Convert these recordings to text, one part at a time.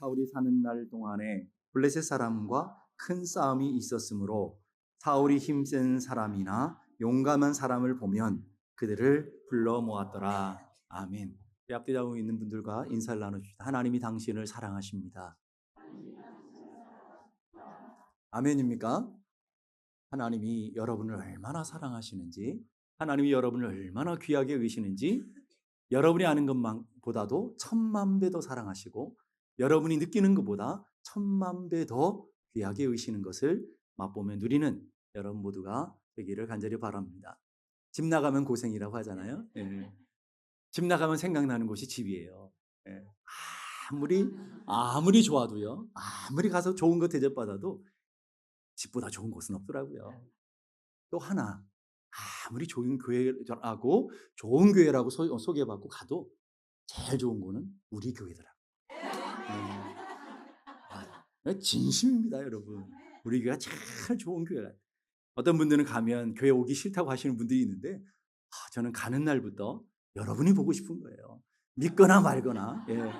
사울이 사는 날 동안에 블레셋 사람과 큰 싸움이 있었으므로 사울이 힘센 사람이나 용감한 사람을 보면 그들을 불러 모았더라. 아멘. 내 앞에 자고 있는 분들과 인사를 나누십시다. 하나님이 당신을 사랑하십니다. 아멘입니까? 하나님이 여러분을 얼마나 사랑하시는지, 하나님이 여러분을 얼마나 귀하게 여기시는지, 여러분이 아는 것보다도 천만 배 더 사랑하시고, 여러분이 느끼는 것보다 천만 배 더 귀하게 여기시는 것을 맛보며 누리는 여러분 모두가 되기를 간절히 바랍니다. 집 나가면 고생이라고 하잖아요. 예. 집 나가면 생각나는 곳이 집이에요. 예. 아무리 아무리 좋아도요. 아무리 가서 좋은 거 대접받아도 집보다 좋은 곳은 없더라고요. 또 하나 아무리 좋은 교회라고 좋은 교회라고 소, 소개받고 가도 제일 좋은 거는 우리 교회더라고요. 네. 진심입니다, 여러분. 우리 교회가 제일 좋은 교회가. 어떤 분들은 가면 교회 오기 싫다고 하시는 분들이 있는데 아, 저는 가는 날부터 여러분이 보고 싶은 거예요. 믿거나 말거나. 예. 아,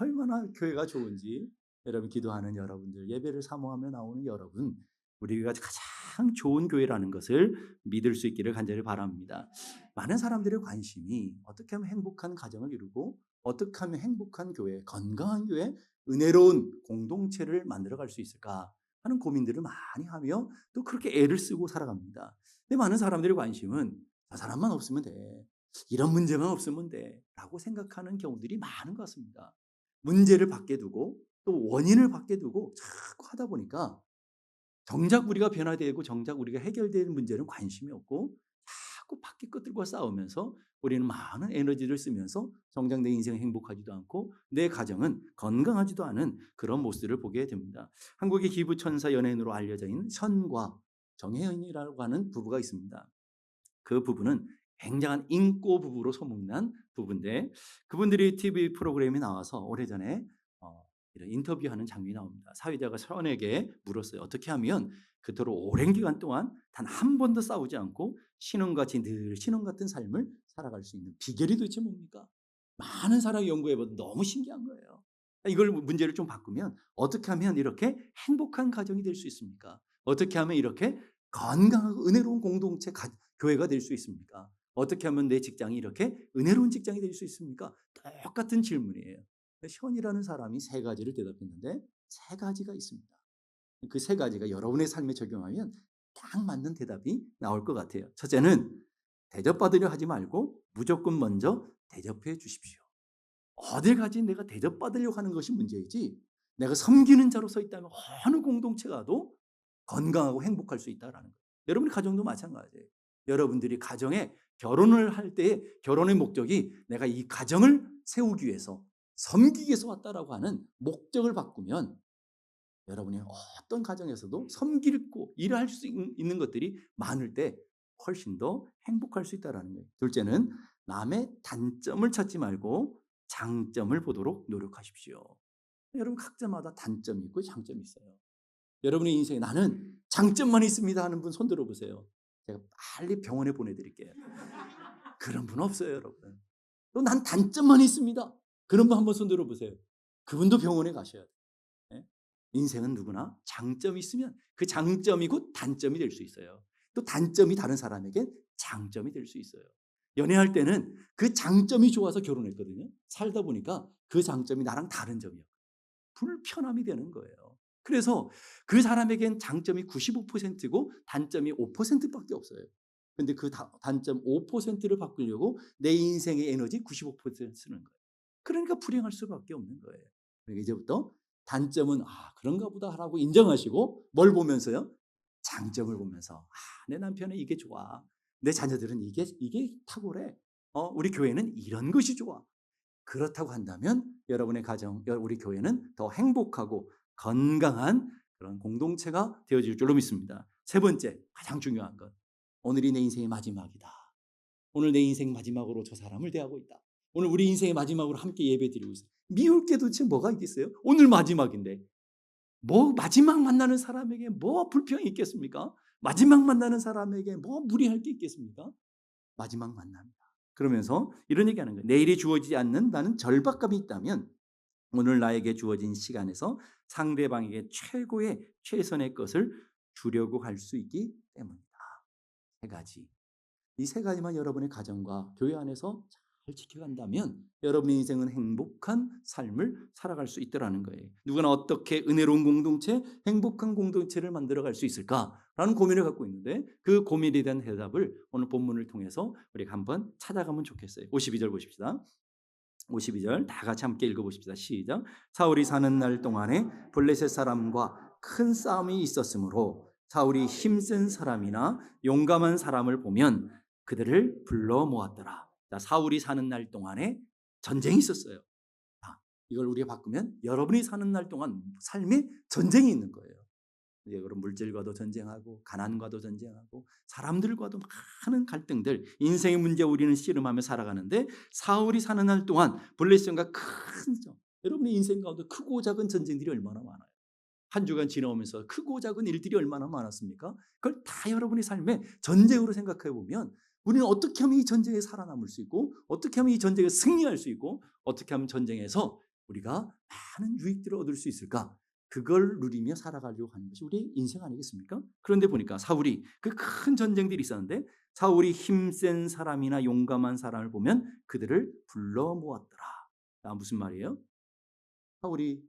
얼마나 교회가 좋은지 여러분 기도하는 여러분들 예배를 사모하며 나오는 여러분 우리가 가장 좋은 교회라는 것을 믿을 수 있기를 간절히 바랍니다. 많은 사람들의 관심이 어떻게 하면 행복한 가정을 이루고 어떻게 하면 행복한 교회, 건강한 교회, 은혜로운 공동체를 만들어 갈 수 있을까 하는 고민들을 많이 하며 또 그렇게 애를 쓰고 살아갑니다. 근데 많은 사람들의 관심은 저 사람만 없으면 돼. 이런 문제만 없으면 돼. 라고 생각하는 경우들이 많은 것 같습니다. 문제를 밖에 두고 또 원인을 밖에 두고 자꾸 하다 보니까 정작 우리가 변화되고 정작 우리가 해결되는 문제는 관심이 없고 자꾸 밖에 것들과 싸우면서 우리는 많은 에너지를 쓰면서 정작 내 인생은 행복하지도 않고 내 가정은 건강하지도 않은 그런 모습을 보게 됩니다. 한국의 기부천사 연예인으로 알려져 있는 선과 정혜연이라고 하는 부부가 있습니다. 그 부부는 굉장한 인꼬 부부로 소문난 부부인데 그분들이 TV 프로그램에 나와서 오래전에 어, 이런 인터뷰하는 장면이 나옵니다. 사회자가 선에게 물었어요. 어떻게 하면 그토록 오랜 기간 동안 단 한 번도 싸우지 않고 신혼같이 늘 신혼 같은 삶을 살아갈 수 있는 비결이 도대체 뭡니까? 많은 사람이 연구해봐도 너무 신기한 거예요. 이걸 문제를 좀 바꾸면 어떻게 하면 이렇게 행복한 가정이 될 수 있습니까? 어떻게 하면 이렇게 건강하고 은혜로운 공동체 가, 교회가 될 수 있습니까? 어떻게 하면 내 직장이 이렇게 은혜로운 직장이 될 수 있습니까? 똑같은 질문이에요. 현이라는 사람이 세 가지를 대답했는데 세 가지가 있습니다. 그 세 가지가 여러분의 삶에 적용하면 딱 맞는 대답이 나올 것 같아요. 첫째는 대접받으려 하지 말고 무조건 먼저 대접해 주십시오. 어딜 가지 내가 대접받으려고 하는 것이 문제이지 내가 섬기는 자로 서 있다면 어느 공동체 가도 건강하고 행복할 수 있다라는 거예요. 여러분의 가정도 마찬가지예요. 여러분들이 가정에 결혼을 할 때 결혼의 목적이 내가 이 가정을 세우기 위해서 섬기기 위해서 왔다라고 하는 목적을 바꾸면 여러분이 어떤 가정에서도 섬기고 일할 수 있는 것들이 많을 때 훨씬 더 행복할 수 있다는 거예요. 둘째는 남의 단점을 찾지 말고 장점을 보도록 노력하십시오. 여러분 각자마다 단점이 있고 장점이 있어요. 여러분의 인생에 나는 장점만 있습니다 하는 분 손 들어 보세요. 제가 빨리 병원에 보내드릴게요. 그런 분 없어요, 여러분. 또 난 단점만 있습니다. 그런 분 한번 손 들어 보세요. 그분도 병원에 가셔야 돼요. 네? 인생은 누구나 장점이 있으면 그 장점이 곧 단점이 될 수 있어요. 또 단점이 다른 사람에게 장점이 될 수 있어요. 연애할 때는 그 장점이 좋아서 결혼했거든요. 살다 보니까 그 장점이 나랑 다른 점이요. 불편함이 되는 거예요. 그래서 그 사람에겐 장점이 95%고 단점이 5%밖에 없어요. 근데 그 단점 5%를 바꾸려고 내 인생의 에너지 95% 쓰는 거예요. 그러니까 불행할 수밖에 없는 거예요. 그러니까 이제부터 단점은 아 그런가 보다 하라고 인정하시고 뭘 보면서요? 장점을 보면서 아, 내 남편은 이게 좋아. 내 자녀들은 이게 이게 탁월해. 어, 우리 교회는 이런 것이 좋아. 그렇다고 한다면 여러분의 가정, 우리 교회는 더 행복하고 건강한 그런 공동체가 되어질 줄로 믿습니다. 세 번째, 가장 중요한 것. 오늘이 내 인생의 마지막이다. 오늘 내 인생 마지막으로 저 사람을 대하고 있다. 오늘 우리 인생의 마지막으로 함께 예배 드리고 있어요. 미울 게 도대체 뭐가 있겠어요? 오늘 마지막인데. 뭐 마지막 만나는 사람에게 뭐 불평이 있겠습니까? 마지막 만나는 사람에게 뭐 무리할 게 있겠습니까? 마지막 만납니다. 그러면서 이런 얘기하는 거예요. 내일이 주어지지 않는 나는 절박감이 있다면 오늘 나에게 주어진 시간에서 상대방에게 최고의 최선의 것을 주려고 할 수 있기 때문이다. 세 가지. 이 세 가지만 여러분의 가정과 교회 안에서 잘 지켜간다면 여러분의 인생은 행복한 삶을 살아갈 수 있더라는 거예요. 누구나 어떻게 은혜로운 공동체, 행복한 공동체를 만들어갈 수 있을까라는 고민을 갖고 있는데 그 고민에 대한 대답을 오늘 본문을 통해서 우리가 한번 찾아가면 좋겠어요. 52절 보십시다. 52절 다 같이 함께 읽어보십시다. 시작. 사울이 사는 날 동안에 블레셋 사람과 큰 싸움이 있었으므로 사울이 힘센 사람이나 용감한 사람을 보면 그들을 불러 모았더라. 자, 사울이 사는 날 동안에 전쟁이 있었어요. 자, 이걸 우리가 바꾸면 여러분이 사는 날 동안 삶에 전쟁이 있는 거예요. 그런 물질과도 전쟁하고 가난과도 전쟁하고 사람들과도 많은 갈등들 인생의 문제 우리는 씨름하며 살아가는데 사울이 사는 날 동안 블레셋과 큰 전, 여러분의 인생 가운데 크고 작은 전쟁들이 얼마나 많아요. 한 주간 지나오면서 크고 작은 일들이 얼마나 많았습니까? 그걸 다 여러분의 삶에 전쟁으로 생각해 보면 우리는 어떻게 하면 이 전쟁에 살아남을 수 있고 어떻게 하면 이 전쟁에 승리할 수 있고 어떻게 하면 전쟁에서 우리가 많은 유익들을 얻을 수 있을까? 그걸 누리며 살아가려고 하는 것이 우리의 인생 아니겠습니까? 그런데 보니까 사울이 그 큰 전쟁들이 있었는데 사울이 힘센 사람이나 용감한 사람을 보면 그들을 불러 모았더라. 자, 무슨 말이에요? 사울이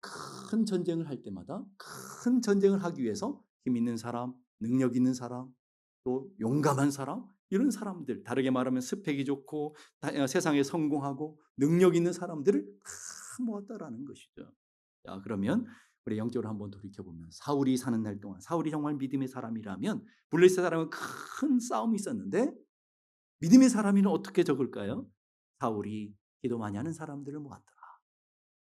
큰 전쟁을 할 때마다 큰 전쟁을 하기 위해서 힘 있는 사람, 능력 있는 사람, 또 용감한 사람 이런 사람들 다르게 말하면 스펙이 좋고 다- 세상에 성공하고 능력 있는 사람들을 다 모았다라는 것이죠. 자, 그러면 우리 영적으로 한번 돌이켜 보면 사울이 사는 날 동안 사울이 정말 믿음의 사람이라면 블레셋 사람은 큰 싸움이 있었는데 믿음의 사람이는 어떻게 적을까요? 사울이 기도 많이 하는 사람들을 모았더라.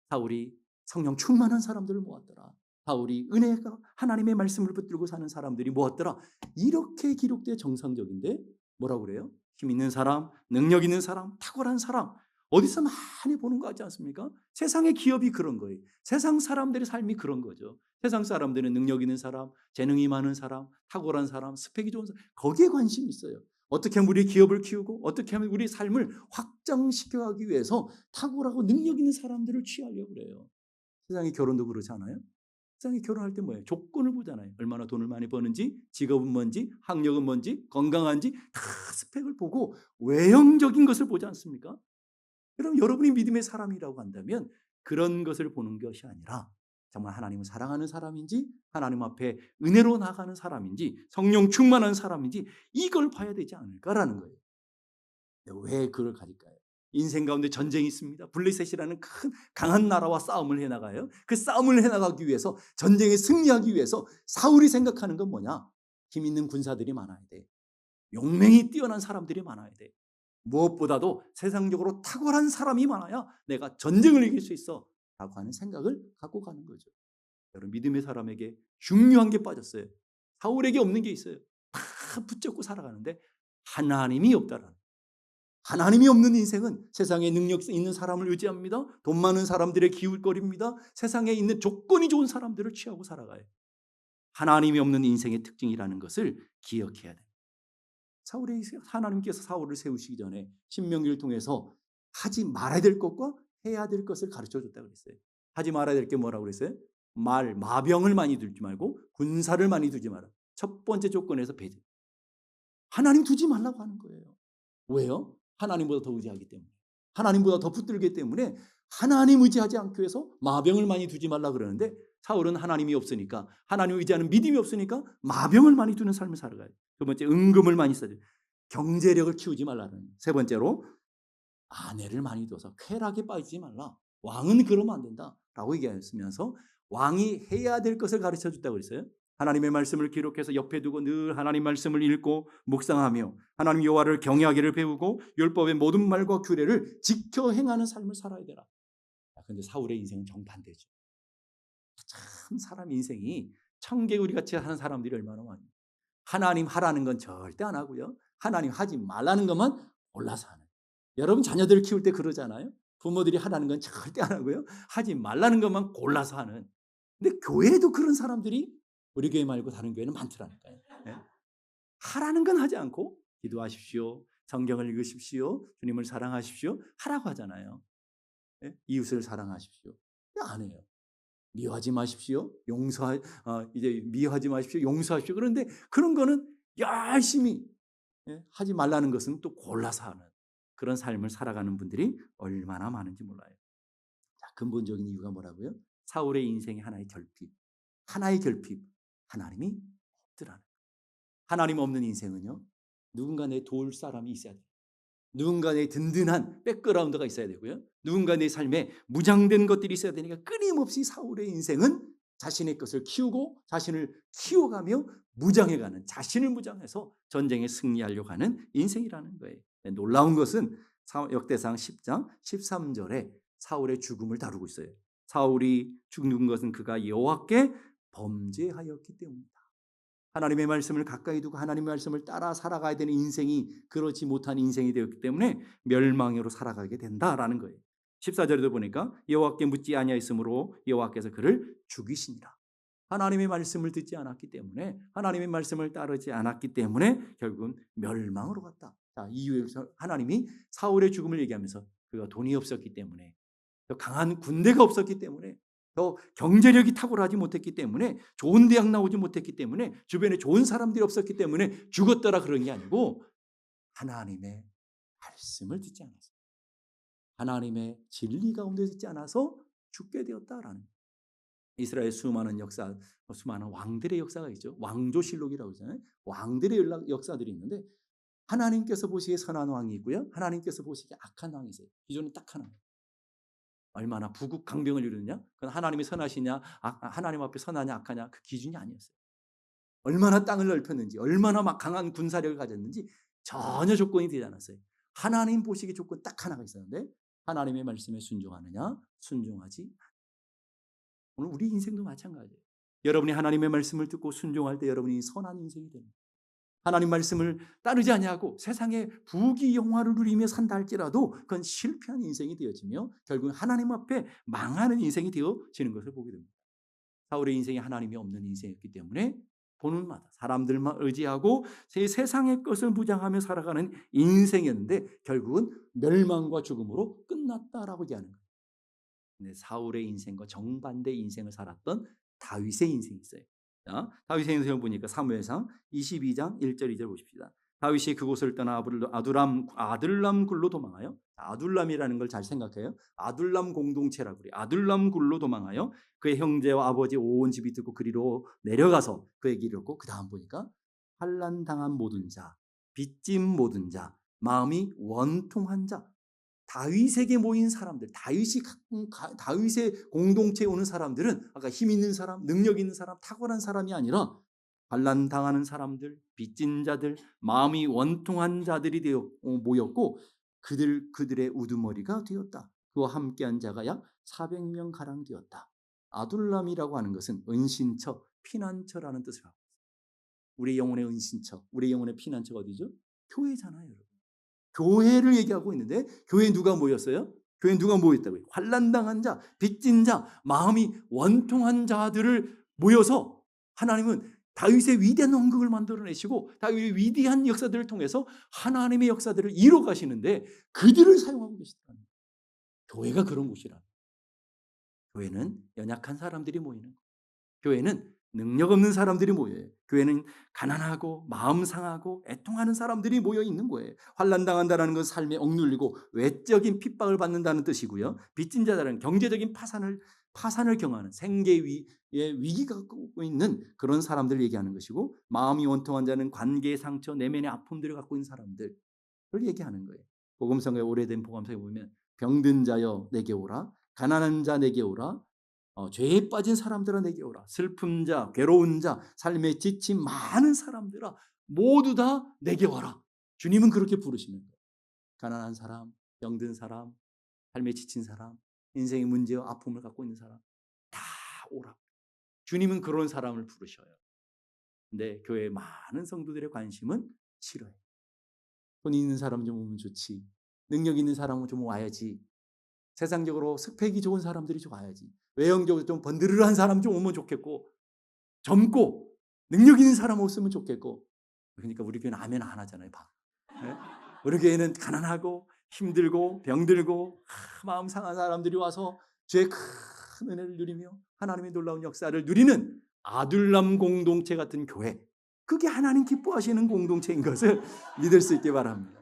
사울이 성령 충만한 사람들을 모았더라. 사울이 은혜가 하나님의 말씀을 붙들고 사는 사람들이 모았더라. 이렇게 기록돼 정상적인데 뭐라고 그래요? 힘 있는 사람, 능력 있는 사람, 탁월한 사람. 어디서 많이 보는 거 같지 않습니까? 세상의 기업이 그런 거예요. 세상 사람들의 삶이 그런 거죠. 세상 사람들은 능력 있는 사람, 재능이 많은 사람, 탁월한 사람, 스펙이 좋은 사람, 거기에 관심이 있어요. 어떻게 우리 기업을 키우고 어떻게 하면 우리 삶을 확장시켜 가기 위해서 탁월하고 능력 있는 사람들을 취하려고 그래요. 세상의 결혼도 그렇지 않아요? 세상에 결혼할 때 뭐예요? 조건을 보잖아요. 얼마나 돈을 많이 버는지, 직업은 뭔지, 학력은 뭔지, 건강한지 다 스펙을 보고 외형적인 것을 보지 않습니까? 그럼 여러분이 믿음의 사람이라고 한다면 그런 것을 보는 것이 아니라 정말 하나님을 사랑하는 사람인지 하나님 앞에 은혜로 나가는 사람인지 성령 충만한 사람인지 이걸 봐야 되지 않을까라는 거예요. 왜 그걸 가질까요? 인생 가운데 전쟁이 있습니다. 블레셋이라는 큰 강한 나라와 싸움을 해 나가요. 그 싸움을 해 나가기 위해서 전쟁에 승리하기 위해서 사울이 생각하는 건 뭐냐? 힘 있는 군사들이 많아야 돼. 용맹이 뛰어난 사람들이 많아야 돼. 무엇보다도 세상적으로 탁월한 사람이 많아야 내가 전쟁을 이길 수 있어. 라고 하는 생각을 갖고 가는 거죠. 여러분, 믿음의 사람에게 중요한 게 빠졌어요. 사울에게 없는 게 있어요. 다 붙잡고 살아가는데 하나님이 없다라는. 하나님이 없는 인생은 세상에 능력 있는 사람을 의지합니다. 돈 많은 사람들의 기울거립니다. 세상에 있는 조건이 좋은 사람들을 취하고 살아가요. 하나님이 없는 인생의 특징이라는 것을 기억해야 돼요. 사울이 하나님께서 사울을 세우시기 전에 신명기를 통해서 하지 말아야 될 것과 해야 될 것을 가르쳐 줬다고 그랬어요. 하지 말아야 될 게 뭐라고 그랬어요? 말, 마병을 많이 두지 말고 군사를 많이 두지 마라. 첫 번째 조건에서 배제. 하나님 두지 말라고 하는 거예요. 왜요? 하나님보다 더 의지하기 때문에. 하나님보다 더 붙들기 때문에 하나님 의지하지 않기 위해서 마병을 많이 두지 말라 그러는데 사울은 하나님이 없으니까 하나님 의지하는 믿음이 없으니까 마병을 많이 두는 삶을 살아가요. 두 번째 은금을 많이 써요. 경제력을 키우지 말라는. 세 번째로 아내를 많이 둬서 쾌락에 빠지지 말라. 왕은 그러면 안 된다라고 얘기하면서 왕이 해야 될 것을 가르쳐 줬다고 그랬어요. 하나님의 말씀을 기록해서 옆에 두고 늘 하나님 말씀을 읽고 묵상하며 하나님 여호와를 경외하기를 배우고 율법의 모든 말과 규례를 지켜 행하는 삶을 살아야 되라. 근데 사울의 인생은 정반대죠. 참 사람 인생이 청개구리 같이 하는 사람들이 얼마나 많아요. 하나님 하라는 건 절대 안 하고요. 하나님 하지 말라는 것만 골라서 하는. 여러분 자녀들 키울 때 그러잖아요. 부모들이 하라는 건 절대 안 하고요. 하지 말라는 것만 골라서 하는. 근데 교회에도 그런 사람들이 우리 교회 말고 다른 교회는 많더라니까요. 네? 하라는 건 하지 않고 기도하십시오. 성경을 읽으십시오. 주님을 사랑하십시오. 하라고 하잖아요. 예? 이웃을 사랑하십시오. 안 해요. 미워하지 마십시오. 용서 어, 이제 미워하지 마십시오. 용서하십시오. 그런데 그런 거는 열심히 예? 하지 말라는 것은 또 골라서 하는 그런 삶을 살아가는 분들이 얼마나 많은지 몰라요. 자, 근본적인 이유가 뭐라고요? 사울의 인생이 하나의 결핍, 하나의 결핍, 하나님이 없더라는. 하나님 없는 인생은요, 누군가 내 도울 사람이 있어야 돼요. 누군가 내 든든한 백그라운드가 있어야 되고요. 누군가 내 삶에 무장된 것들이 있어야 되니까 끊임없이 사울의 인생은 자신의 것을 키우고 자신을 키워가며 무장해가는 자신을 무장해서 전쟁에 승리하려고 하는 인생이라는 거예요. 네, 놀라운 것은 역대상 10장 13절에 사울의 죽음을 다루고 있어요. 사울이 죽는 것은 그가 여호와께 범죄하였기 때문이다. 하나님의 말씀을 가까이 두고 하나님의 말씀을 따라 살아가야 되는 인생이 그렇지 못한 인생이 되었기 때문에 멸망으로 살아가게 된다라는 거예요. 14절에도 보니까 여호와께 묻지 아니하였으므로 여호와께서 그를 죽이시니라. 하나님의 말씀을 듣지 않았기 때문에 하나님의 말씀을 따르지 않았기 때문에 결국은 멸망으로 갔다. 자, 이유에서 하나님이 사울의 죽음을 얘기하면서 그가 돈이 없었기 때문에 더 강한 군대가 없었기 때문에 더 경제력이 탁월하지 못했기 때문에 좋은 대학 나오지 못했기 때문에 주변에 좋은 사람들이 없었기 때문에 죽었더라 그런 게 아니고 하나님의 말씀을 듣지 않았어요. 하나님의 진리 가운데 듣지 않아서 죽게 되었다라는 이스라엘 수많은 역사, 수많은 왕들의 역사가 있죠. 왕조실록이라고 하잖아요. 왕들의 역사들이 있는데 하나님께서 보시기에 선한 왕이 있고요. 하나님께서 보시기에 악한 왕이 있어요. 기존은 딱 하나. 얼마나 부국 강병을 이루느냐? 그건 하나님이 선하시냐, 하나님 앞에 선하냐, 악하냐 그 기준이 아니었어요. 얼마나 땅을 넓혔는지, 얼마나 막 강한 군사력을 가졌는지 전혀 조건이 되지 않았어요. 하나님 보시기 조건 딱 하나가 있었는데 하나님의 말씀에 순종하느냐, 순종하지 오늘 우리 인생도 마찬가지예요. 여러분이 하나님의 말씀을 듣고 순종할 때 여러분이 선한 인생이 됩니다. 하나님 말씀을 따르지 아니하고 세상의 부귀 영화를 누리며 산다 할지라도 그건 실패한 인생이 되어지며 결국 하나님 앞에 망하는 인생이 되어지는 것을 보게 됩니다. 사울의 인생이 하나님이 없는 인생이었기 때문에 보는 마다 사람들만 의지하고 세 세상의 것을 무장하며 살아가는 인생이었는데 결국은 멸망과 죽음으로 끝났다라고 얘기하는 거예요. 근데 사울의 인생과 정반대 인생을 살았던 다윗의 인생이 있어요. 자, 다윗의 인생을 보니까 사무엘상 22장 1절 2절 보십시다. 다윗이 그곳을 떠나 아두람 아들람 굴로 도망하여 아둘람이라는 걸 잘 생각해요. 아둘람 공동체라고 그래요. 아둘람 굴로 도망하여 그의 형제와 아버지 온 집이 듣고 그리로 내려가서 그에게 이르고 그 다음 보니까 환란 당한 모든 자, 빚진 모든 자, 마음이 원통한 자, 다윗에게 모인 사람들, 다윗이 다윗의 공동체에 오는 사람들은 아까 힘 있는 사람, 능력 있는 사람, 탁월한 사람이 아니라 반란 당하는 사람들, 빚진 자들, 마음이 원통한 자들이 되어 어, 모였고 그들 그들의 우두머리가 되었다. 그와 함께한 자가 약 400명 가량 되었다. 아둘람이라고 하는 것은 은신처, 피난처라는 뜻을 갖고 있습니다. 우리 영혼의 은신처, 우리 영혼의 피난처가 어디죠? 교회잖아요, 여러분. 교회를 얘기하고 있는데 교회 누가 모였어요? 교회 누가 모였다고요? 환란당한 자, 빚진 자, 마음이 원통한 자들을 모여서 하나님은 다윗의 위대한 원극을 만들어내시고 다윗의 위대한 역사들을 통해서 하나님의 역사들을 이뤄 가시는데 그들을 사용하고 계시다는 교회가 그런 곳이라. 교회는 연약한 사람들이 모이는 거. 교회는 능력 없는 사람들이 모여요. 교회는 가난하고 마음 상하고 애통하는 사람들이 모여 있는 거예요. 환란 당한다라는 건 삶에 억눌리고 외적인 핍박을 받는다는 뜻이고요. 빚진 자들은 경제적인 파산을 파산을 경하는 생계 위의 위기가 갖고 있는 그런 사람들을 얘기하는 것이고 마음이 원통한 자는 관계 상처 내면의 아픔들을 갖고 있는 사람들을 얘기하는 거예요. 복음성의 오래된 복음성에 보면 병든 자여 내게 오라 가난한 자 내게 오라 어, 죄에 빠진 사람들아 내게 오라. 슬픔 자, 괴로운 자, 삶에 지친 많은 사람들아 모두 다 내게 와라. 주님은 그렇게 부르시는 거예요. 가난한 사람, 병든 사람, 삶에 지친 사람, 인생의 문제와 아픔을 갖고 있는 사람 다 오라. 주님은 그런 사람을 부르셔요. 근데 교회 많은 성도들의 관심은 싫어요. 돈 있는 사람 좀 오면 좋지. 능력 있는 사람은 좀 와야지. 세상적으로 스펙이 좋은 사람들이 좀 와야지. 외형적으로 좀 번드르르한 사람 좀 오면 좋겠고, 젊고, 능력 있는 사람 없으면 좋겠고. 그러니까 우리 교회는 아멘 안 하잖아요. 네? 우리 교회는 가난하고, 힘들고 병들고 아, 마음 상한 사람들이 와서 주의 큰 은혜를 누리며 하나님의 놀라운 역사를 누리는 아둘람 공동체 같은 교회. 그게 하나님 기뻐하시는 공동체인 것을 믿을 수 있게 바랍니다.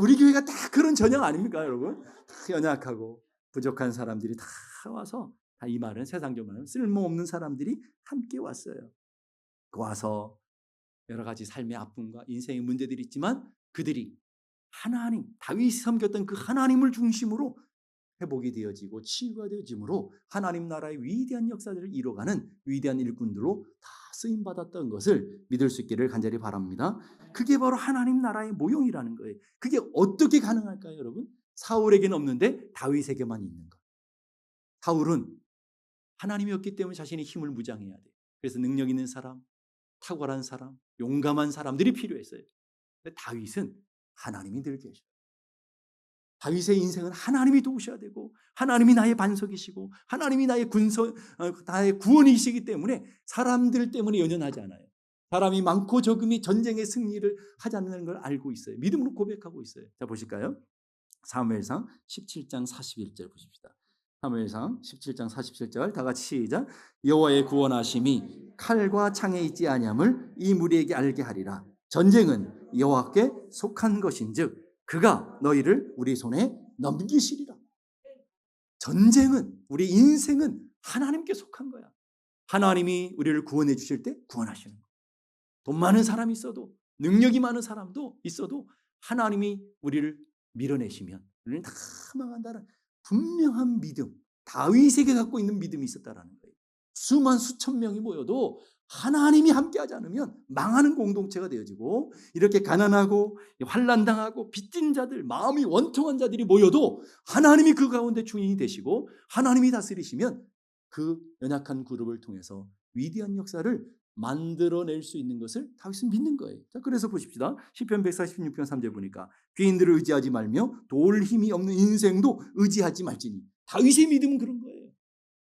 우리 교회가 다 그런 전형 아닙니까, 여러분? 다 연약하고 부족한 사람들이 다 와서 다 이 말은 세상적 말은 쓸모없는 사람들이 함께 왔어요. 그 와서 여러 가지 삶의 아픔과 인생의 문제들이 있지만 그들이 하나님, 다윗이 섬겼던 그 하나님을 중심으로 회복이 되어지고 치유가 되어지므로 하나님 나라의 위대한 역사들을 이뤄가는 위대한 일꾼들로 다 쓰임 받았던 것을 믿을 수 있기를 간절히 바랍니다. 그게 바로 하나님 나라의 모형이라는 거예요. 그게 어떻게 가능할까요, 여러분? 사울에게는 없는데 다윗에게만 있는 것. 사울은 하나님이었기 때문에 자신의 힘을 무장해야 돼. 그래서 능력 있는 사람, 탁월한 사람, 용감한 사람들이 필요했어요. 근데 다윗은 하나님이 늘 계셔. 다윗의 인생은 하나님이 도우셔야 되고 하나님이 나의 반석이시고 하나님이 나의 군서 어, 나의 구원이시기 때문에 사람들 때문에 연연하지 않아요. 사람이 많고 적음이 전쟁의 승리를 하지 않는 걸 알고 있어요. 믿음으로 고백하고 있어요. 자 보실까요? 사무엘상 17장 41절 보십시다. 사무엘상 17장 47절 다 같이 시작. 여호와의 구원하심이 칼과 창에 있지 아니함을 이 무리에게 알게 하리라. 전쟁은 여호와께 속한 것인즉 그가 너희를 우리 손에 넘기시리라. 전쟁은 우리 인생은 하나님께 속한 거야. 하나님이 우리를 구원해 주실 때 구원하시는 거야. 돈 많은 사람이 있어도 능력이 많은 사람도 있어도 하나님이 우리를 밀어내시면 우리는 다 망한다는 분명한 믿음. 다윗에게 갖고 있는 믿음이 있었다라는 거예요. 수만 수천 명이 모여도 하나님이 함께하지 않으면 망하는 공동체가 되어지고 이렇게 가난하고 환난당하고 빚진 자들 마음이 원통한 자들이 모여도 하나님이 그 가운데 주인이 되시고 하나님이 다스리시면 그 연약한 그룹을 통해서 위대한 역사를 만들어낼 수 있는 것을 다윗은 믿는 거예요. 자, 그래서 보십시다. 시편 146편 3절 보니까 귀인들을 의지하지 말며 도울 힘이 없는 인생도 의지하지 말지니 다윗의 믿음은 그런 거예요.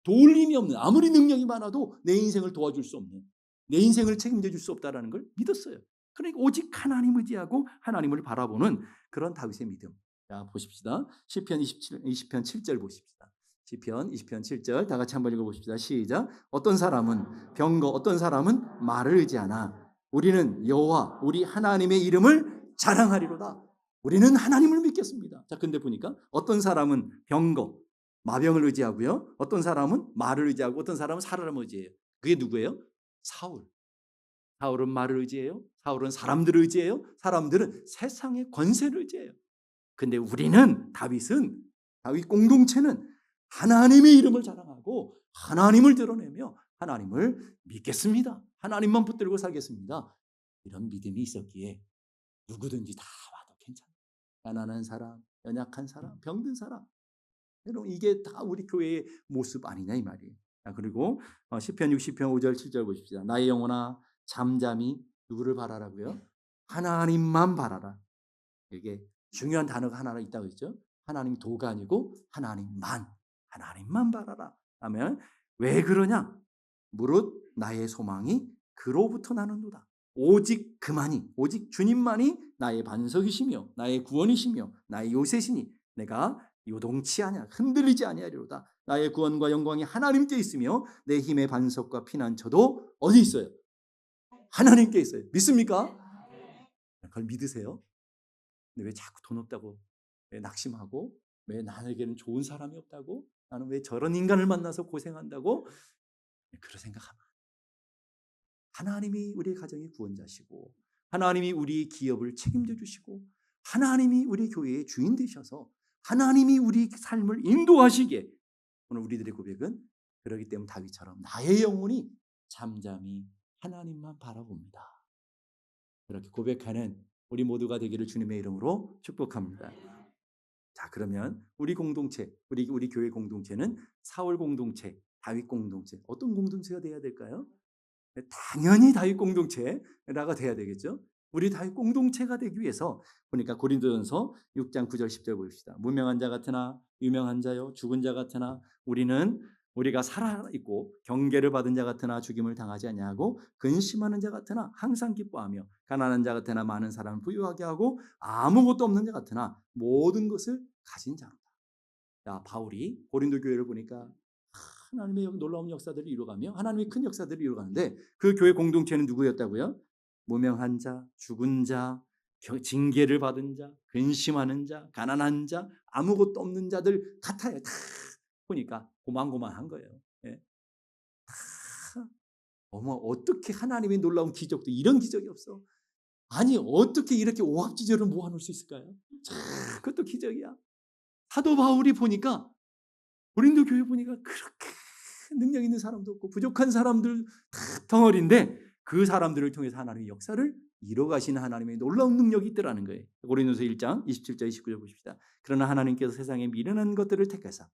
도울 힘이 없는 아무리 능력이 많아도 내 인생을 도와줄 수 없는 내 인생을 책임져 줄 수 없다라는 걸 믿었어요. 그러니까 오직 하나님 의지하고 하나님을 바라보는 그런 다윗의 믿음. 자, 보십시다. 시편 27 20편 7절 보십시다. 시편 20편 7절 다 같이 한번 읽어 보십시다. 시작. 어떤 사람은 병거 어떤 사람은 말을 의지하나 우리는 여호와 우리 하나님의 이름을 자랑하리로다. 우리는 하나님을 믿겠습니다. 자, 근데 보니까 어떤 사람은 병거 마병을 의지하고요. 어떤 사람은 말을 의지하고 어떤 사람은 사람을 의지해요. 그게 누구예요? 사울. 사울은 말을 의지해요. 사울은 사람들을 의지해요. 사람들은 세상의 권세를 의지해요. 근데 우리는 다윗은 다윗 공동체는 하나님의 이름을 자랑하고 하나님을 드러내며 하나님을 믿겠습니다. 하나님만 붙들고 살겠습니다. 이런 믿음이 있었기에 누구든지 다 와도 괜찮아요. 가난한 사람, 연약한 사람, 병든 사람. 여러분 이게 다 우리 교회의 모습 아니냐 이 말이에요. 그리고 어, 시편 60편 5절 7절 보십시다. 나의 영혼아 잠잠히 누구를 바라라고요? 하나님만 바라라. 이게 중요한 단어가 하나 있다고 했죠. 하나님 도가 아니고 하나님만 하나님만 바라라. 하면 왜 그러냐? 무릇 나의 소망이 그로부터 나는도다. 오직 그만이 오직 주님만이 나의 반석이시며 나의 구원이시며 나의 요새시니 내가 요동치 아니하 흔들리지 아니하리로다. 나의 구원과 영광이 하나님께 있으며 내 힘의 반석과 피난처도 어디 있어요? 하나님께 있어요. 믿습니까? 그걸 믿으세요? 근데 왜 자꾸 돈 없다고 왜 낙심하고 왜 나에게는 좋은 사람이 없다고 나는 왜 저런 인간을 만나서 고생한다고 그런 생각하면 하나님이 우리 가정의 구원자시고 하나님이 우리 기업을 책임져 주시고 하나님이 우리 교회의 주인 되셔서 하나님이 우리 삶을 인도하시기에 오늘 우리들의 고백은 그러기 때문에 다윗처럼 나의 영혼이 잠잠히 하나님만 바라봅니다. 그렇게 고백하는 우리 모두가 되기를 주님의 이름으로 축복합니다. 자, 그러면 우리 공동체, 우리 우리 교회 공동체는 사울 공동체, 다윗 공동체, 어떤 공동체가 돼야 될까요? 네, 당연히 다윗 공동체라가 돼야 되겠죠. 우리 다윗 공동체가 되기 위해서 보니까 고린도전서 6장 9절 10절 보십시다. 무명한 자 같으나 유명한 자요 죽은 자 같으나 우리는 우리가 살아 있고 경계를 받은 자 같으나 죽임을 당하지 아니하고 근심하는 자 같으나 항상 기뻐하며 가난한 자 같으나 많은 사람을 부유하게 하고 아무것도 없는 자 같으나 모든 것을 가진 자로다. 자, 바울이 고린도 교회를 보니까 하나님의 놀라운 역사들을 이루어가며 하나님의 큰 역사들을 이루어가는데 그 교회 공동체는 누구였다고요? 무명한 자, 죽은 자, 겨- 징계를 받은 자, 근심하는 자, 가난한 자, 아무것도 없는 자들 같아요. 다 보니까 고만고만한 거예요. 예. 다 어머 어떻게 하나님의 놀라운 기적도 이런 기적이 없어? 아니 어떻게 이렇게 오합지졸을 모아놓을 수 있을까요? 참, 그것도 기적이야. 사도 바울이 보니까 고린도 교회 보니까 그렇게 능력 있는 사람도 없고 부족한 사람들 다 덩어리인데 그 사람들을 통해서 하나님의 역사를 이뤄 가시는 하나님의 놀라운 능력이 있더라는 거예요. 고린도서 1장 27절 29절 보십시다. 그러나 하나님께서 세상에 미련한 것들을 택하사 아,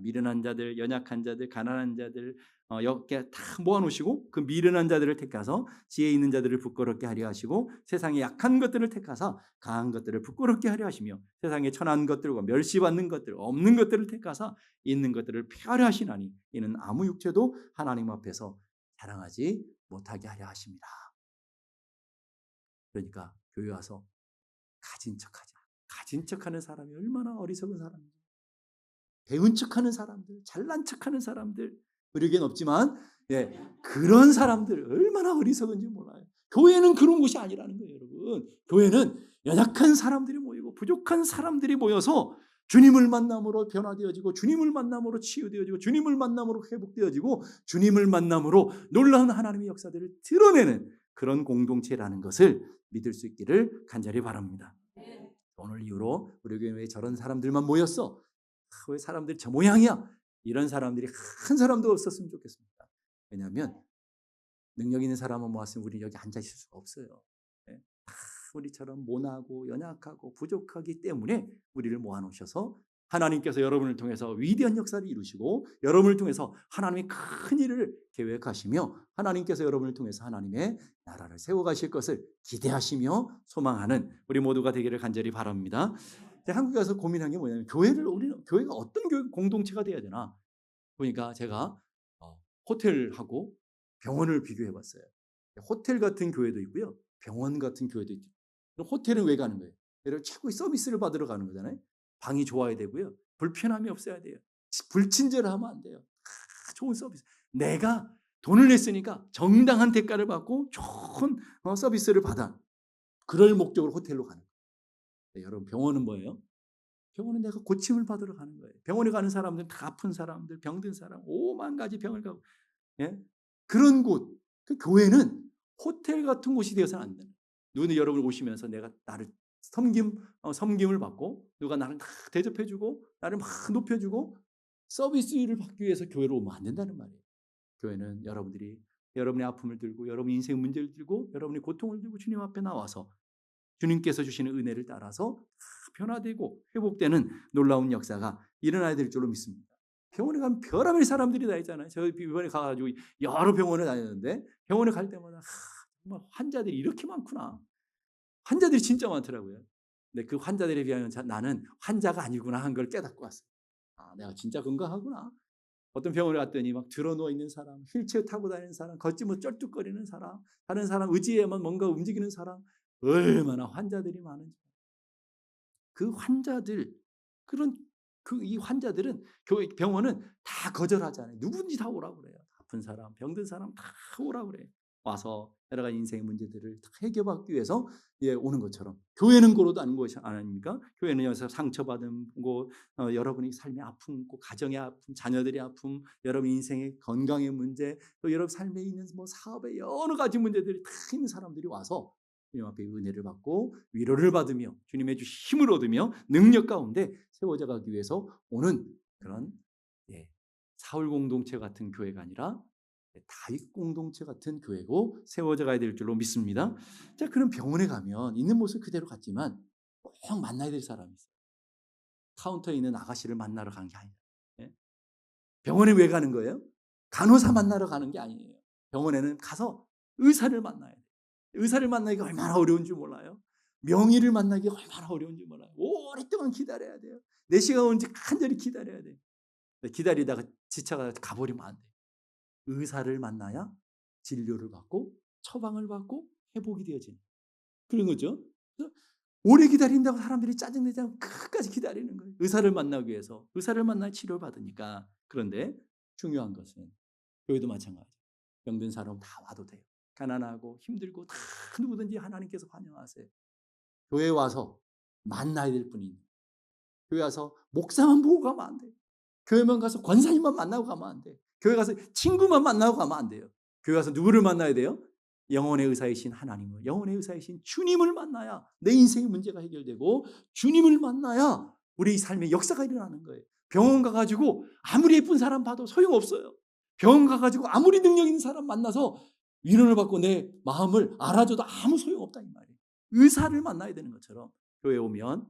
미련한 자들, 연약한 자들, 가난한 자들 어, 이렇게 다 모아놓으시고 그 미련한 자들을 택하서 지혜 있는 자들을 부끄럽게 하려 하시고 세상에 약한 것들을 택하사 강한 것들을 부끄럽게 하려 하시며 세상에 천한 것들과 멸시받는 것들 없는 것들을 택하사 있는 것들을 폐하려 하시나니 이는 아무 육체도 하나님 앞에서 자랑하지 못하게 하려 하십니다. 그러니까 교회 와서 가진 척하지 마. 가진 척하는 사람이 얼마나 어리석은 사람인지 배운 척하는 사람들, 잘난 척하는 사람들 우리에겐 없지만 예, 그런 사람들 얼마나 어리석은지 몰라요. 교회는 그런 곳이 아니라는 거예요, 여러분. 교회는 연약한 사람들이 모이고 부족한 사람들이 모여서 주님을 만남으로 변화되어지고 주님을 만남으로 치유되어지고 주님을 만남으로 회복되어지고 주님을 만남으로 놀라운 하나님의 역사들을 드러내는 그런 공동체라는 것을 믿을 수 있기를 간절히 바랍니다. 오늘 이후로 우리 교회에 왜 저런 사람들만 모였어? 아, 왜 사람들이 저 모양이야? 이런 사람들이 한 사람도 없었으면 좋겠습니다. 왜냐하면 능력 있는 사람만 모았으면 우리 여기 앉아 있을 수가 없어요. 예? 다 우리처럼 모나고 연약하고 부족하기 때문에 우리를 모아놓으셔서 하나님께서 여러분을 통해서 위대한 역사를 이루시고 여러분을 통해서 하나님의 큰 일을 계획하시며 하나님께서 여러분을 통해서 하나님의 나라를 세워가실 것을 기대하시며 소망하는 우리 모두가 되기를 간절히 바랍니다. 한국에 가서 고민한 게 뭐냐면 교회를 우리는 교회가 어떤 교회 공동체가 돼야 되나 보니까 제가 어, 호텔하고 병원을 비교해 봤어요. 호텔 같은 교회도 있고요. 병원 같은 교회도 있죠. 호텔은 왜 가는 거예요? 예를 최고의 서비스를 받으러 가는 거잖아요. 방이 좋아야 되고요. 불편함이 없어야 돼요. 불친절을 하면 안 돼요. 아, 좋은 서비스. 내가 돈을 냈으니까 정당한 대가를 받고 좋은 어, 서비스를 받아. 그럴 목적으로 호텔로 가는 여러분 병원은 뭐예요? 병원은 내가 고침을 받으러 가는 거예요. 병원에 가는 사람들은 다 아픈 사람들, 병든 사람, 오만 가지 병을 가고 예? 그런 곳. 그 교회는 호텔 같은 곳이 되어서는 안 돼요. 누구는 여러분 오시면서 내가 나를 섬김 어, 섬김을 받고 누가 나를 다 대접해주고 나를 막 높여주고 서비스를 받기 위해서 교회로 오면 안 된다는 말이에요. 교회는 여러분들이 여러분의 아픔을 들고 여러분의 인생 문제를 들고 여러분의 고통을 들고 주님 앞에 나와서 주님께서 주시는 은혜를 따라서 다 변화되고 회복되는 놀라운 역사가 일어나야 될 줄로 믿습니다. 병원에 가면 별의별 사람들이 다 있잖아요. 저 이번에 가가지고 여러 병원에 다녔는데 병원에 갈 때마다 하, 정말 환자들이 이렇게 많구나. 환자들이 진짜 많더라고요. 근데 그 환자들에 비하면 자- 나는 환자가 아니구나 한 걸 깨닫고 왔어요. 아, 내가 진짜 건강하구나. 어떤 병원에 갔더니 막 들어 누워 있는 사람, 휠체어 타고 다니는 사람, 걷지 못 쩔뚝거리는 사람, 다른 사람 의지에만 뭔가 움직이는 사람, 얼마나 환자들이 많은지. 그 환자들, 그런 그 이 환자들은 교회 병원은 다 거절하잖아요. 누군지 다 오라고 그래요. 아픈 사람, 병든 사람 다 오라고 그래요. 와서 여러 가지 인생의 문제들을 다 해결받기 위해서 예, 오는 것처럼 교회는 그로도 아닌 것이 아닙니까? 교회는 여기서 상처받은 곳, 어, 여러분의 삶의 아픔, 고 가정의 아픔, 자녀들의 아픔, 여러분 인생의 건강의 문제, 또 여러분 삶에 있는 뭐 사업의 여러 가지 문제들이 다 있는 사람들이 와서 주님 앞에 은혜를 받고 위로를 받으며 주님의 주 힘을 얻으며 능력 가운데 세워져 가기 위해서 오는 그런 예, 사울 공동체 같은 교회가 아니라 다윗 공동체 같은 교회고 세워져 가야 될 줄로 믿습니다. 자, 그럼 병원에 가면 있는 모습 그대로 같지만 꼭 만나야 될 사람이 있어요. 카운터에 있는 아가씨를 만나러 간 게 아니라. 예? 병원에 왜 가는 거예요? 간호사 만나러 가는 게 아니에요. 병원에는 가서 의사를 만나야 돼요. 의사를 만나기가 얼마나 어려운지 몰라요. 명의를 만나기가 얼마나 어려운지 몰라요. 오랫동안 기다려야 돼요. 내 시간 오는지 간절히 기다려야 돼요. 기다리다가 지쳐가 가버리면 안 돼. 의사를 만나야 진료를 받고 처방을 받고 회복이 되어지는 그런 거죠. 오래 기다린다고 사람들이 짜증내지 않고 끝까지 기다리는 거예요. 의사를 만나기 위해서 의사를 만나 치료를 받으니까 그런데 중요한 것은 교회도 마찬가지. 병든 사람 다 와도 돼요. 가난하고 힘들고 다 누구든지 하나님께서 환영하세요. 교회 와서 만나야 될 분이 교회 와서 목사만 보고 가면 안 돼. 교회만 가서 권사님만 만나고 가면 안 돼. 교회 가서 친구만 만나고 가면 안 돼요. 교회 가서 누구를 만나야 돼요? 영혼의 의사이신 하나님을, 영혼의 의사이신 주님을 만나야 내 인생의 문제가 해결되고 주님을 만나야 우리 삶의 역사가 일어나는 거예요. 병원 가가지고 아무리 예쁜 사람 봐도 소용없어요. 병원 가가지고 아무리 능력 있는 사람 만나서 위로를 받고 내 마음을 알아줘도 아무 소용없다 이 말이에요. 의사를 만나야 되는 것처럼 교회 오면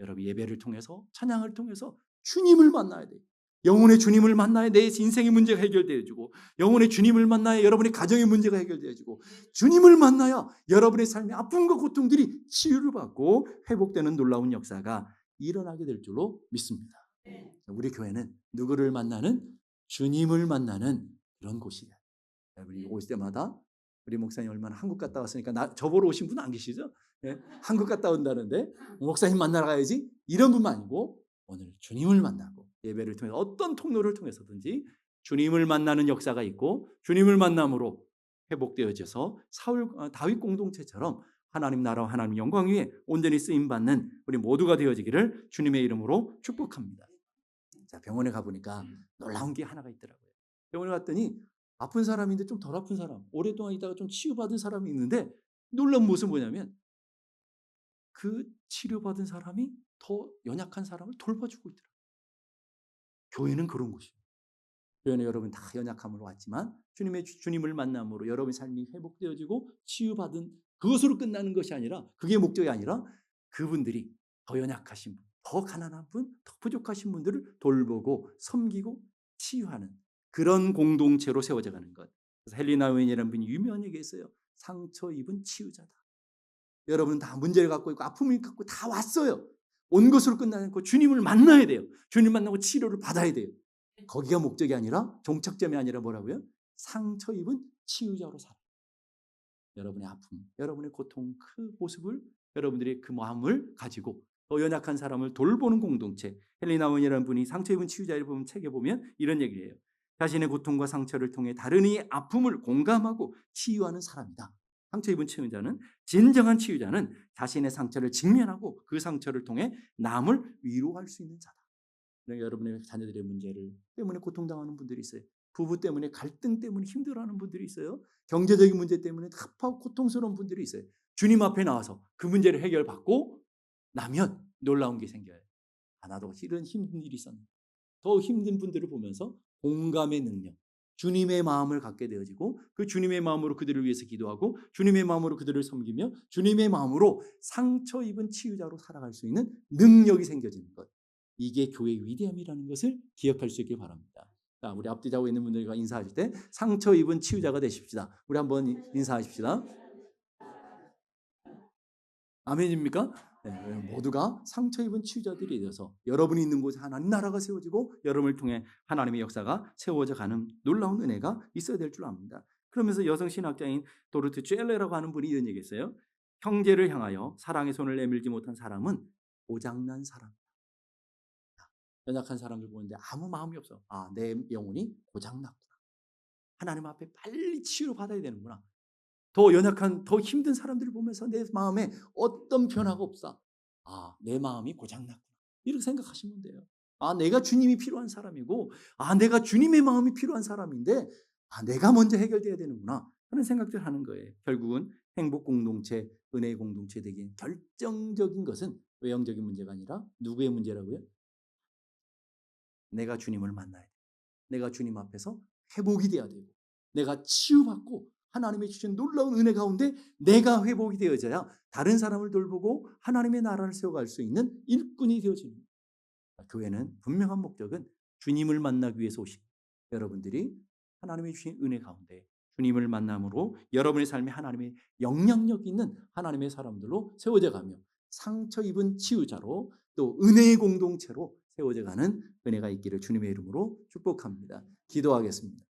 여러분 예배를 통해서 찬양을 통해서 주님을 만나야 돼요. 영혼의 주님을 만나야 내 인생의 문제가 해결되어지고 영혼의 주님을 만나야 여러분의 가정의 문제가 해결되어지고 주님을 만나야 여러분의 삶의 아픔과 고통들이 치유를 받고 회복되는 놀라운 역사가 일어나게 될 줄로 믿습니다. 우리 교회는 누구를 만나는 주님을 만나는 그런 곳이다. 우리 올 때마다 우리 목사님 얼마나 한국 갔다 왔으니까 나, 저보러 오신 분 안 계시죠? 예? 한국 갔다 온다는데 목사님 만나러 가야지 이런 분만 아니고 오늘 주님을 만나고 예배를 통해서 어떤 통로를 통해서든지 주님을 만나는 역사가 있고 주님을 만남으로 회복되어져서 사울 어, 다윗 공동체처럼 하나님 나라와 하나님 영광 위에 온전히 쓰임 받는 우리 모두가 되어지기를 주님의 이름으로 축복합니다. 자 병원에 가 보니까 놀라운 게 하나가 있더라고요. 병원에 갔더니 아픈 사람인데 좀 덜 아픈 사람, 오랫동안 있다가 좀 치유받은 사람이 있는데 놀라운 모습은 뭐냐면 그 치료받은 사람이 더 연약한 사람을 돌봐주고 있더라고요. 교회는 그런 곳이에요. 교회는 여러분 다 연약함으로 왔지만 주님의 주님을 만남으로 여러분의 삶이 회복되어지고 치유받은 그것으로 끝나는 것이 아니라 그게 목적이 아니라 그분들이 더 연약하신 분, 더 가난한 분, 더 부족하신 분들을 돌보고 섬기고 치유하는 그런 공동체로 세워져 가는 것. 그래서 헬리나 웬이라는 분이 유명한 얘기 했어요. 상처 입은 치유자다. 여러분 다 문제를 갖고 있고 아픔을 갖고 다 왔어요. 온 것으로 끝나지 않고 주님을 만나야 돼요. 주님 만나고 치료를 받아야 돼요. 거기가 목적이 아니라 종착점이 아니라 뭐라고요? 상처 입은 치유자로 살아. 여러분의 아픔, 여러분의 고통 그 모습을 여러분들이 그 마음을 가지고 더 연약한 사람을 돌보는 공동체. 헬리나 원이라는 분이 상처 입은 치유자를 보면 책에 보면 이런 얘기를 해요. 자신의 고통과 상처를 통해 다른 이의 아픔을 공감하고 치유하는 사람이다. 상처 입은 치유자는 진정한 치유자는 자신의 상처를 직면하고 그 상처를 통해 남을 위로할 수 있는 자다. 그러니까 여러분의 자녀들의 문제를 때문에 고통당하는 분들이 있어요. 부부 때문에 갈등 때문에 힘들어하는 분들이 있어요. 경제적인 문제 때문에 답하고 고통스러운 분들이 있어요. 주님 앞에 나와서 그 문제를 해결받고 나면 놀라운 게 생겨요. 아, 나도 이런 힘든 일이 있었는데 더 힘든 분들을 보면서 공감의 능력, 주님의 마음을 갖게 되어지고 그 주님의 마음으로 그들을 위해서 기도하고 주님의 마음으로 그들을 섬기며 주님의 마음으로 상처 입은 치유자로 살아갈 수 있는 능력이 생겨지는 것. 이게 교회의 위대함이라는 것을 기억할 수 있길 바랍니다. 자, 우리 앞뒤 자고 있는 분들과 인사하실 때 상처 입은 치유자가 되십시다. 우리 한번 인사하십시다. 아멘입니까? 네, 모두가 상처 입은 치유자들이 되어서 여러분이 있는 곳에 하나님 나라가 세워지고 여러분을 통해 하나님의 역사가 세워져 가는 놀라운 은혜가 있어야 될 줄 압니다. 그러면서 여성 신학자인 도르트 쨘레라고 하는 분이 이런 얘기했어요. 형제를 향하여 사랑의 손을 내밀지 못한 사람은 고장난 사람. 연약한 사람들 보는데 아무 마음이 없어. 아, 내 영혼이 고장났구나. 하나님 앞에 빨리 치유를 받아야 되는구나. 더 연약한, 더 힘든 사람들을 보면서 내 마음에 어떤 변화가 없어. 아, 내 마음이 고장났구나. 이렇게 생각하시면 돼요. 아, 내가 주님이 필요한 사람이고, 아, 내가 주님의 마음이 필요한 사람인데, 아, 내가 먼저 해결돼야 되는구나. 하는 생각들 하는 거예요. 결국은 행복 공동체, 은혜 공동체 되기 결정적인 것은 외형적인 문제가 아니라 누구의 문제라고요? 내가 주님을 만나야 돼. 내가 주님 앞에서 회복이 돼야 되고, 내가 치유받고 하나님의 주신 놀라운 은혜 가운데 내가 회복이 되어져야 다른 사람을 돌보고 하나님의 나라를 세워갈 수 있는 일꾼이 거예요. 교회는 분명한 목적은 주님을 만나기 위해서 오신 여러분들이 하나님의 주신 은혜 가운데 주님을 만남으로 여러분의 삶에 하나님의 영향력 있는 하나님의 사람들로 세워져 가며 상처 입은 치유자로 또 은혜의 공동체로 세워져 가는 은혜가 있기를 주님의 이름으로 축복합니다. 기도하겠습니다.